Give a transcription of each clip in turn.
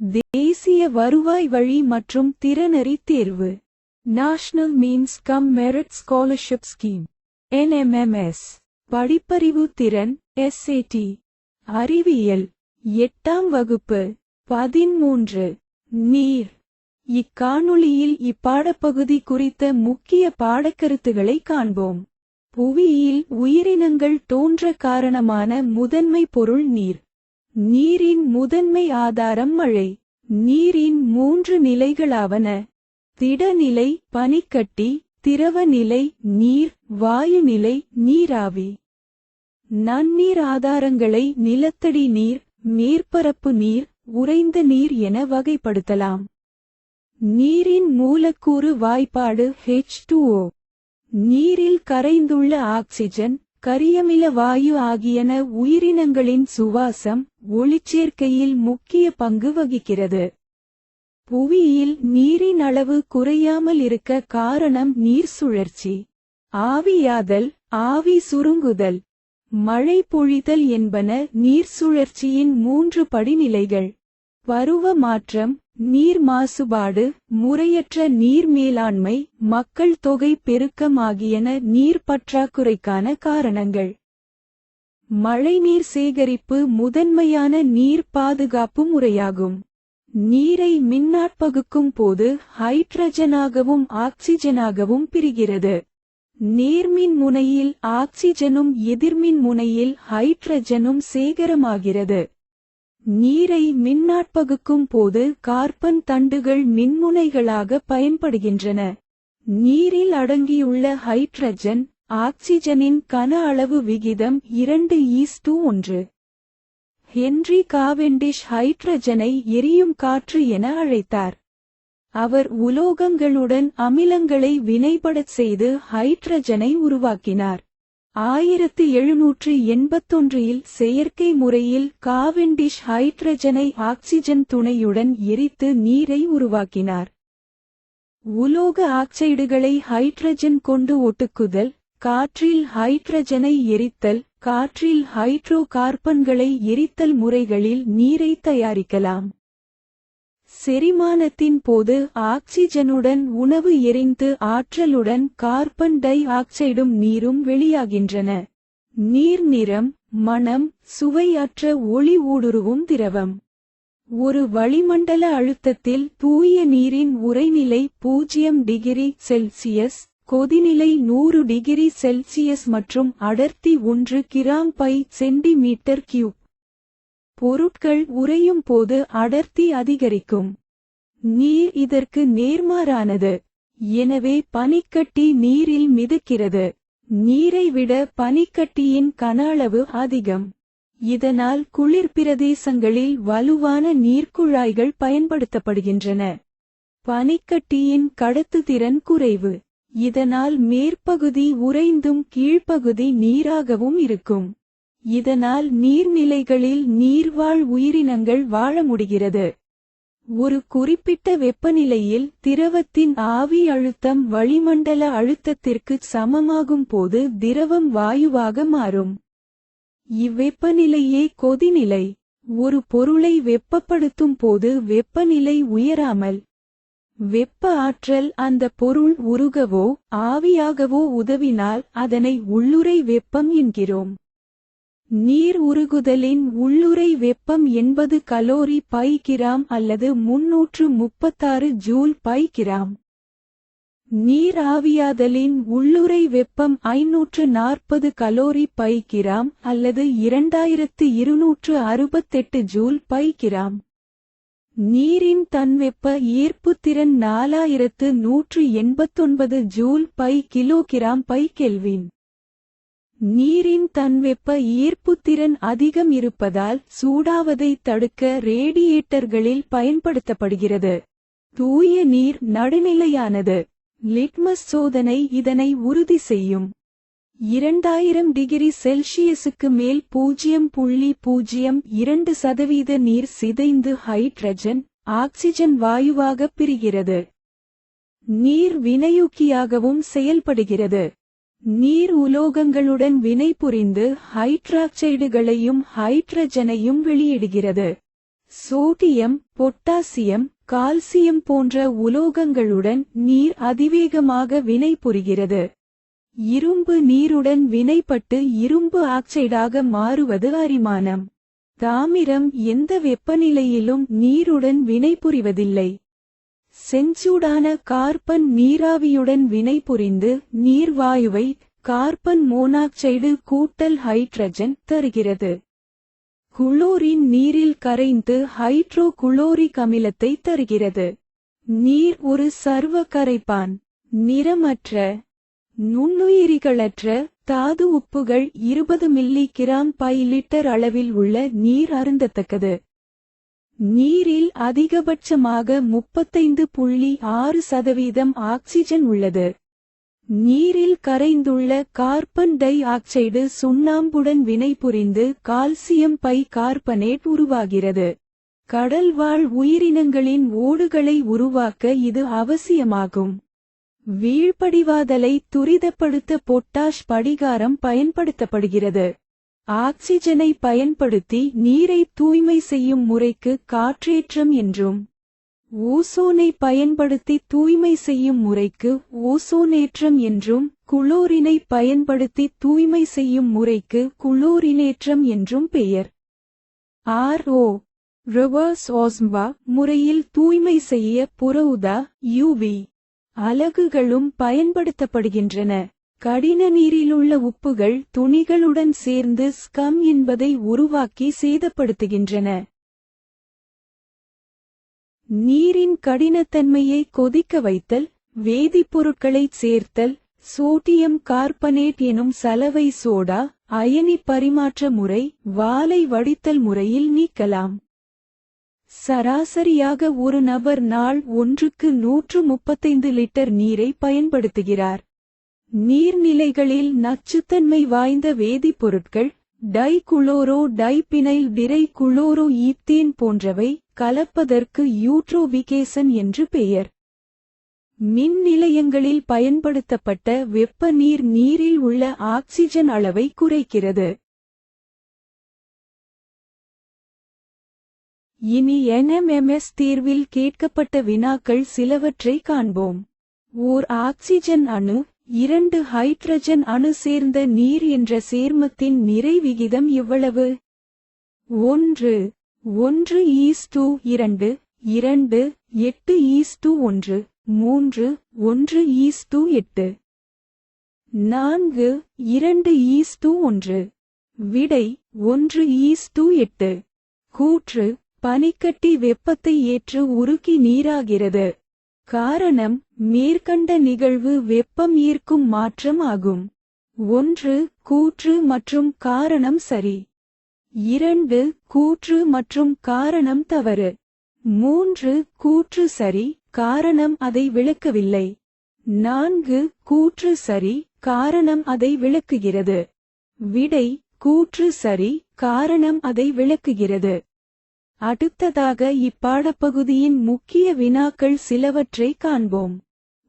தேசிய வருவாய் வழி மற்றும் திறனறி தேர்வு. National means cum merit scholarship scheme NMMS படிப்பறிவு திறன் எஸ்ஏடி அறிவியல். எட்டாம் வகுப்பு. பதிமூன்று நீர். இக்காணொளியில் இப்பாடப்பகுதி குறித்த முக்கிய பாடக்கருத்துகளை காண்போம். புவியில் உயிரினங்கள் தோன்ற காரணமான முதன்மை பொருள் நீர். நீரின் முதன்மை ஆதாரம் மழை. நீரின் மூன்று நிலைகளாவன. திடநிலை பனிக்கட்டி திரவநிலை நீர் வாயுநிலை நீராவி. நன்னீர் ஆதாரங்களை நிலத்தடி நீர் மேற்பரப்பு நீர் உறைந்த நீர் என வகைப்படுத்தலாம். நீரின் மூலக்கூறு வாய்ப்பாடு H2O நீரில் கரைந்துள்ள ஆக்சிஜன் கரியமில வாயு ஆகியன உயிரினங்களின் சுவாசம் ஒளிச்சேர்க்கையில் முக்கிய பங்கு வகிக்கிறது. புவியில் நீரின் அளவு குறையாமல் இருக்க காரணம் நீர் சுழற்சி. ஆவியாதல் ஆவி சுருங்குதல். மழை பொழிதல் என்பன நீர் சுழற்சியின் மூன்று படிநிலைகள். பருவ மாற்றம் நீர் மாசுபாடு முறையற்ற நீர் மேலாண்மை மக்கள் தொகை பெருக்கம் ஆகியன நீர் பற்றாக்குறைக்கான காரணங்கள். மழைநீர் சேகரிப்பு முதன்மையான நீர் பாதுகாப்பு முறையாகும். நீரை மின்னாற்பகுக்கும் போது ஹைட்ரஜனாகவும் ஆக்சிஜனாகவும் பிரிகிறது. நேர்மின் முனையில் ஆக்சிஜனும் எதிர்மின் முனையில் ஹைட்ரஜனும் சேகரமாகிறது. நீரை மின்னாற்பகுக்கும் போது கார்பன் தண்டுகள் மின்முனைகளாக பயன்படுகின்றன. நீரில் அடங்கியுள்ள ஹைட்ரஜன் ஆக்சிஜனின் கன அளவு விகிதம் இரண்டு ஈஸ்டு ஒன்று. ஹென்றி காவெண்டிஷ் ஹைட்ரஜனை எரியும் காற்று என அழைத்தார். அவர் உலோகங்களுடன் அமிலங்களை வினைபடச் செய்து ஹைட்ரஜனை உருவாக்கினார். ஆயிரத்து எழுநூற்று எண்பத்தொன்றில் செயற்கை முறையில் காவெண்டிஷ் ஹைட்ரஜனை ஆக்சிஜன் துணையுடன் எரித்து நீரை உருவாக்கினார். உலோக ஆக்சைடுகளை ஹைட்ரஜன் கொண்டு ஒட்டுக்குதல் காற்றில் ஹைட்ரஜனை எரித்தல் காற்றில் ஹைட்ரோ கார்பன்களை எரித்தல் முறைகளில் நீரை தயாரிக்கலாம். செரிமானத்தின் போது ஆக்சிஜனுடன் உணவு எரிந்து ஆற்றலுடன் கார்பன் டை ஆக்சைடும் நீரும் வெளியாகின்றன. நீர் நிறம் மணம் சுவையற்ற ஒளி ஊடுருவும் திரவம். ஒரு வளிமண்டல அழுத்தத்தில் தூய நீரின் உறைநிலை பூஜ்ஜியம் டிகிரி செல்சியஸ் கொதிநிலை நூறு டிகிரி செல்சியஸ் மற்றும் அடர்த்தி ஒன்று கிராம் பை சென்டிமீட்டர் கியூப். பொருட்கள் உறையும் போது அடர்த்தி அதிகரிக்கும். நீர் இதற்கு நேர்மாறானது. எனவே பனிக்கட்டி நீரில் மிதக்கிறது. நீரை விட பனிக்கட்டியின் கன அளவு அதிகம். இதனால் குளிர் பிரதேசங்களில் வலுவான நீர்க்குழாய்கள் பயன்படுத்தப்படுகின்றன. பனிக்கட்டியின் கடத்துதிறன் குறைவு. இதனால் மேற்பகுதி உறைந்தும் கீழ்ப்பகுதி நீராகவும் இருக்கும். இதனால் நீர்நிலைகளில் நீர்வாழ் உயிரினங்கள் வாழ முடிகிறது. ஒரு குறிப்பிட்ட வெப்பநிலையில் திரவத்தின் ஆவி அழுத்தம் வளிமண்டல அழுத்தத்திற்கு சமமாகும் போது திரவம் வாயுவாக மாறும். இவ்வெப்பநிலையே கொதிநிலை. ஒரு பொருளை வெப்பப்படுத்தும் போது வெப்பநிலை உயராமல் வெப்ப ஆற்றல் அந்த பொருள் உருகவோ ஆவியாகவோ உதவினால் அதனை உள்ளுறை வெப்பம் என்கிறோம். நீர் உருகுதலின் உள்ளுறை வெப்பம் எண்பது கலோரி பை கிராம் அல்லது முன்னூற்று முப்பத்தாறு ஜூல் பை கிராம். நீர் ஆவியாதலின் உள்ளுறை வெப்பம் ஐநூற்று நாற்பது கலோரி பை கிராம் அல்லது இரண்டாயிரத்து இருநூற்று அறுபத்தெட்டு ஜூல் பை கிராம். நீரின் தன்வெப்ப ஈர்ப்புத்திறன் நாலாயிரத்து நூற்று எண்பத்தொன்பது joule by kilogram by kelvin. நீரின் தன்வெப்ப ஈர்ப்புத்திறன் அதிகம் இருப்பதால் சூடாவதை தடுக்க ரேடியேட்டர்களில் பயன்படுத்தப்படுகிறது. தூய நீர் நடுநிலையானது. லிட்மஸ் சோதனை இதனை உறுதி செய்யும். இரண்டாயிரம் டிகிரி செல்சியஸுக்கு மேல் பூஜ்ஜியம் புள்ளி பூஜ்ஜியம் இரண்டு சதவீத நீர் சிதைந்து ஹைட்ரஜன் ஆக்சிஜன் வாயுவாக பிரிகிறது. நீர் வினையூக்கியாகவும் செயல்படுகிறது. நீர் உலோகங்களுடன் வினைபுரிந்து ஹைட்ராக்சைடுகளையும் ஹைட்ரஜனையும் வெளியிடுகிறது. சோடியம் பொட்டாசியம் கால்சியம் போன்ற உலோகங்களுடன் நீர் அதிவேகமாக வினைபுரிகிறது இரும்பு நீருடன் வினைப்பட்டு இரும்பு ஆக்சைடாக மாறுவது அரிமானம். தாமிரம் எந்த வெப்பநிலையிலும் நீருடன் வினைபுரிவதில்லை செஞ்சூடான கார்பன் நீராவியுடன் வினைபுரிந்து நீர்வாயுவை கார்பன் மோனாக்சைடு கூட்டல் ஹைட்ரஜன் தருகிறது. குளோரின் நீரில் கரைந்து ஹைட்ரோ குளோரிக் அமிலத்தை தருகிறது. நீர் ஒரு சர்வ கரைப்பான் நிறமற்ற நுண்ணுயிரிகளற்ற தாது உப்புகள் இருபது மில்லி கிராம் பை லிட்டர் அளவில் உள்ள நீர் அருந்தத்தக்கது. நீரில் அதிகபட்சமாக முப்பத்தைந்து புள்ளி ஆறு சதவீதம் ஆக்சிஜன் உள்ளது. நீரில் கரைந்துள்ள கார்பன் டை ஆக்சைடு சுண்ணாம்புடன் வினைபுரிந்து கால்சியம் பை கார்பனேட் உருவாகிறது கடல்வாழ் உயிரினங்களின் ஓடுகளை உருவாக்க இது அவசியமாகும். வீழ்படிவாதலை துரிதப்படுத்த பொட்டாஷ் படிகாரம் பயன்படுத்தப்படுகிறது. ஆக்சிஜனை பயன்படுத்தி நீரை தூய்மை செய்யும் முறைக்கு காற்றேற்றம் என்றும் ஓசோனை பயன்படுத்தி தூய்மை செய்யும் முறைக்கு ஓசோனேற்றம் என்றும் குளோரினை பயன்படுத்தி தூய்மை செய்யும் முறைக்கு குளோரினேற்றம் என்றும் பெயர். ஆர்ஓ ரிவர்ஸ் ஆஸ்ம்பா முறையில் தூய்மை செய்ய புறவுதா யூவி அலகுகளும் பயன்படுத்தப்படுகின்றன. கடின நீரிலுள்ள உப்புகள் துணிகளுடன் சேர்ந்து ஸ்கம் என்பதை உருவாக்கி சேதப்படுத்துகின்றன. நீரின் கடினத்தன்மையை கொதிக்க வைத்தல் வேதிப்பொருட்களைச் சேர்த்தல் சோடியம் கார்பனேட் எனும் சலவை சோடா அயனி பரிமாற்ற முறை வாலை வடித்தல் முறையில் நீக்கலாம். சராசரியாக ஒரு நபர் நாள் ஒன்றுக்கு நூற்று முப்பத்தைந்து லிட்டர் நீரை பயன்படுத்துகிறார். நீர்நிலைகளில் நச்சுத்தன்மை வாய்ந்த வேதிப்பொருட்கள் dichloro diphenyl trichloroethane போன்றவை கலப்பதற்கு யூட்ரோவிகேசன் என்று பெயர். மின் நிலையங்களில் பயன்படுத்தப்பட்ட வெப்ப நீர் நீரில் உள்ள ஆக்சிஜன் அளவை குறைக்கிறது. இனி என்எம்எம்எஸ் தீர்வில் கேட்கப்பட்ட வினாக்கள் சிலவற்றை காண்போம். ஓர் ஆக்சிஜன் அணு இரண்டு ஹைட்ரஜன் அணு சேர்ந்த நீர் என்ற சேர்மத்தின் நிறை விகிதம் எவ்வளவு? ஒன்று ஒன்று ஈஸ்டு இரண்டு இரண்டு எட்டு ஈஸ்டு ஒன்று மூன்று ஒன்று ஈஸ்டு எட்டு. நான்கு இரண்டு ஈஸ்டு ஒன்று. விடை ஒன்று ஈஸ்டு எட்டு. கூற்று பனிக்கட்டி வெப்பத்தை ஏற்று உருக்கி நீராகிறது. காரணம் மேற்கண்ட நிகழ்வு வெப்பம் ஈர்க்கும் மாற்றம் ஆகும். ஒன்று கூற்று மற்றும் காரணம் சரி. இரண்டு கூற்று மற்றும் காரணம் தவறு. மூன்று கூற்று சரி காரணம் அதை விளக்கவில்லை. நான்கு கூற்று சரி காரணம் அதை விளக்குகிறது. விடை கூற்று சரி காரணம் அதை விளக்குகிறது. அடுத்ததாக இப்பாடப்பகுதியின் முக்கிய வினாக்கள் சிலவற்றை காண்போம்.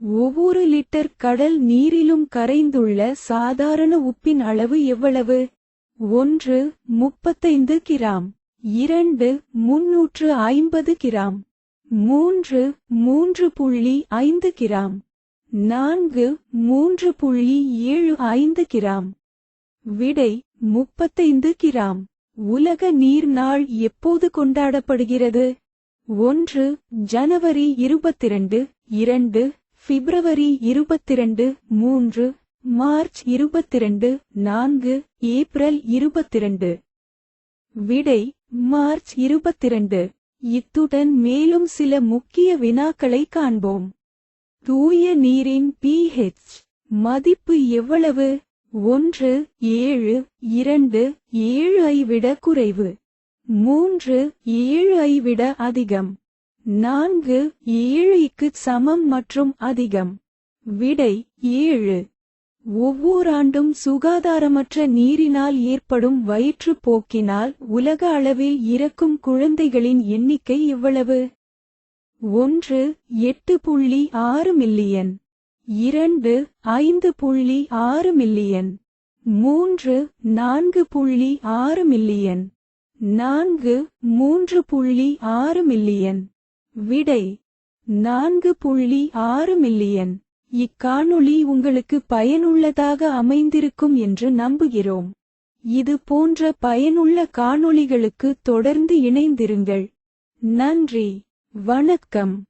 ஒவ்வொரு லிட்டர் கடல் நீரிலும் கரைந்துள்ள சாதாரண உப்பின் அளவு எவ்வளவு? ஒன்று முப்பத்தைந்து கிராம். இரண்டு முன்னூற்று ஐம்பது கிராம். மூன்று மூன்று புள்ளி ஐந்து கிராம். நான்கு மூன்று புள்ளி ஏழு ஐந்து கிராம். விடை முப்பத்தைந்து கிராம். உலக நீர் நாள் எப்போது கொண்டாடப்படுகிறது? ஒன்று ஜனவரி இருபத்திரண்டு இரண்டு பிப்ரவரி இருபத்திரண்டு மூன்று மார்ச் இருபத்திரண்டு நான்கு ஏப்ரல் இருபத்திரண்டு. விடை மார்ச் இருபத்திரண்டு. இத்துடன் மேலும் சில முக்கிய வினாக்களை காண்போம். தூய நீரின் பிஹெச் மதிப்பு எவ்வளவு? ஒன்று ஏழு இரண்டு ஏழு ஐ விட குறைவு. மூன்று ஏழு ஐ விட அதிகம். நான்கு ஏழுக்கு சமம் மற்றும் அதிகம். விடை ஏழு. ஒவ்வொராண்டும் சுகாதாரமற்ற நீரினால் ஏற்படும் வயிற்றுப்போக்கினால் உலக அளவில் இறக்கும் குழந்தைகளின் எண்ணிக்கை எவ்வளவு? ஒன்று எட்டு புள்ளி ஆறு மில்லியன். இரண்டு ஐந்து புள்ளி ஆறு மில்லியன். மூன்று நான்கு புள்ளி ஆறு மில்லியன். நான்கு மூன்று புள்ளி ஆறு மில்லியன். விடை நான்கு புள்ளி ஆறு மில்லியன். இக்காணொளி உங்களுக்கு பயனுள்ளதாக அமைந்திருக்கும் என்று நம்புகிறோம். இது போன்ற பயனுள்ள காணொளிகளுக்கு தொடர்ந்து இணைந்திருங்கள். நன்றி வணக்கம்.